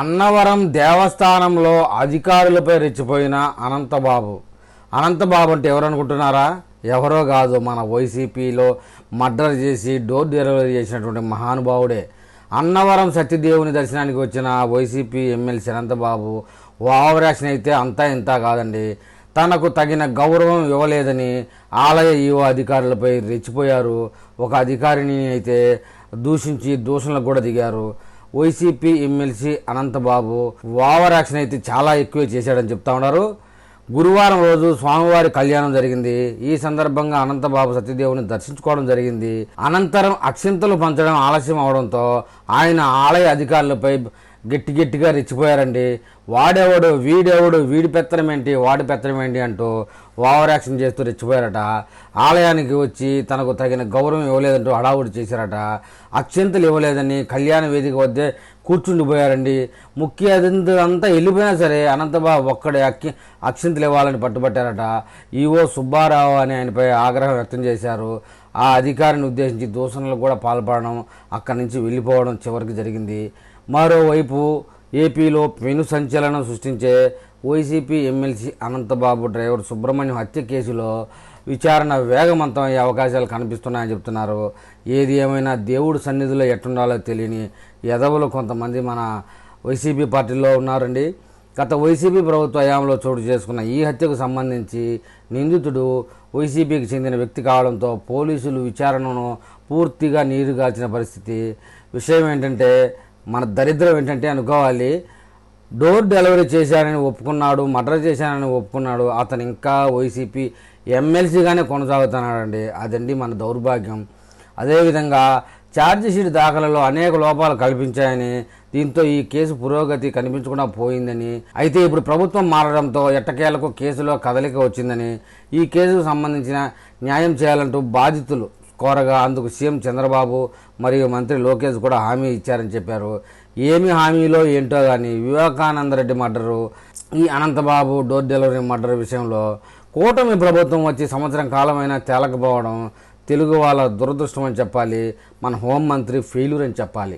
అన్నవరం దేవస్థానంలో అధికారులపై రెచ్చిపోయిన అనంతబాబు. అనంతబాబు అంటే ఎవరు అనుకుంటున్నారా? ఎవరో కాదు మన వైసీపీలో మర్డర్ చేసి డోర్ డెలివరీ చేసినటువంటి మహానుభావుడే. అన్నవరం సత్యదేవుని దర్శనానికి వచ్చిన వైసీపీ ఎమ్మెల్సీ అనంతబాబు ఓవరాక్షన్ అయితే అంతా ఇంత కాదండి. తనకు తగిన గౌరవం ఇవ్వలేదని ఆలయ ఈవో అధికారులపై రెచ్చిపోయారు. ఒక అధికారిని అయితే దూషించి దూషణలకు కూడా దిగారు. YCP MLC Anantababu over action అయితే చాలా ఎక్కువ చేశాడని చెప్తా ఉన్నారు. గురువారం రోజు స్వామివారి కళ్యాణం జరిగింది. ఈ సందర్భంగా అనంతబాబు సత్యదేవుని దర్శించుకోవడం జరిగింది. అనంతరం అక్షింతలు పంచడం ఆలస్యం అవడంతో ఆయన ఆలయ అధికారులపై గట్టి గట్టిగా రెచ్చిపోయారండి. వాడెవడు వీడెవడు వీడి పెత్తనం ఏంటి వాడి పెత్తనం ఏంటి అంటూ ఓవర్ యాక్షన్ చేస్తూ రెచ్చిపోయారట. ఆలయానికి వచ్చి తనకు తగిన గౌరవం ఇవ్వలేదంటూ హడావుడి చేశారట. అక్షంతలు ఇవ్వలేదని కళ్యాణ వేదిక వద్దే కూర్చుండిపోయారండి. ముఖ్య అతిథులు అంతా వెళ్ళిపోయినా సరే అనంతబాబు ఒక్కడే అక్కి అక్షంతలు ఇవ్వాలని పట్టుబట్టారట. ఈవో సుబ్బారావు అని ఆయనపై ఆగ్రహం వ్యక్తం చేశారు. ఆ అధికారిని ఉద్దేశించి దూషణలు కూడా పాల్పడడం అక్కడి నుంచి వెళ్ళిపోవడం చివరికి జరిగింది. మరోవైపు ఏపీలో పెను సంచలనం సృష్టించే YCP MLC Anantababu driver Subrahmanyam హత్య కేసులో విచారణ వేగవంతం అయ్యే అవకాశాలు కనిపిస్తున్నాయని చెప్తున్నారు. ఏది ఏమైనా దేవుడు సన్నిధిలో ఎట్టుండాలో తెలియని ఎదవులు కొంతమంది మన వైసీపీ పార్టీలో ఉన్నారండి. గత వైసీపీ ప్రభుత్వ హయాంలో చోటు చేసుకున్న ఈ హత్యకు సంబంధించి నిందితుడు వైసీపీకి చెందిన వ్యక్తి కావడంతో పోలీసులు విచారణను పూర్తిగా నీరుగాల్చిన పరిస్థితి. విషయం ఏంటంటే మన దరిద్రం ఏంటంటే అనుకోవాలి. డోర్ డెలివరీ చేశానని ఒప్పుకున్నాడు మర్డర్ చేశానని ఒప్పుకున్నాడు అతను ఇంకా వైసీపీ ఎమ్మెల్సీగానే కొనసాగుతున్నాడండి. అదండి మన దౌర్భాగ్యం. అదేవిధంగా ఛార్జ్షీట్ దాఖలలో అనేక లోపాలు కల్పించాయని దీంతో ఈ కేసు పురోగతి కనిపించకుండా పోయిందని అయితే ఇప్పుడు ప్రభుత్వం మారడంతో ఎట్టకేలకు కేసులో కదలిక వచ్చిందని ఈ కేసుకు సంబంధించిన న్యాయం చేయాలంటూ బాధితులు కోరగా అందుకు సీఎం చంద్రబాబు మరియు మంత్రి లోకేష్ కూడా హామీ ఇచ్చారని చెప్పారు. ఏమి హామీలో ఏంటో కానీ వివేకానంద రెడ్డి మర్డరు ఈ అనంతబాబు డోర్ డెలివరీ మర్డర్ విషయంలో కూటమి ప్రభుత్వం వచ్చి సంవత్సరం కాలమైనా తేలకపోవడం తెలుగు వాళ్ళ దురదృష్టం అని చెప్పాలి. మన హోంమంత్రి ఫెయిల్యూర్ అని చెప్పాలి.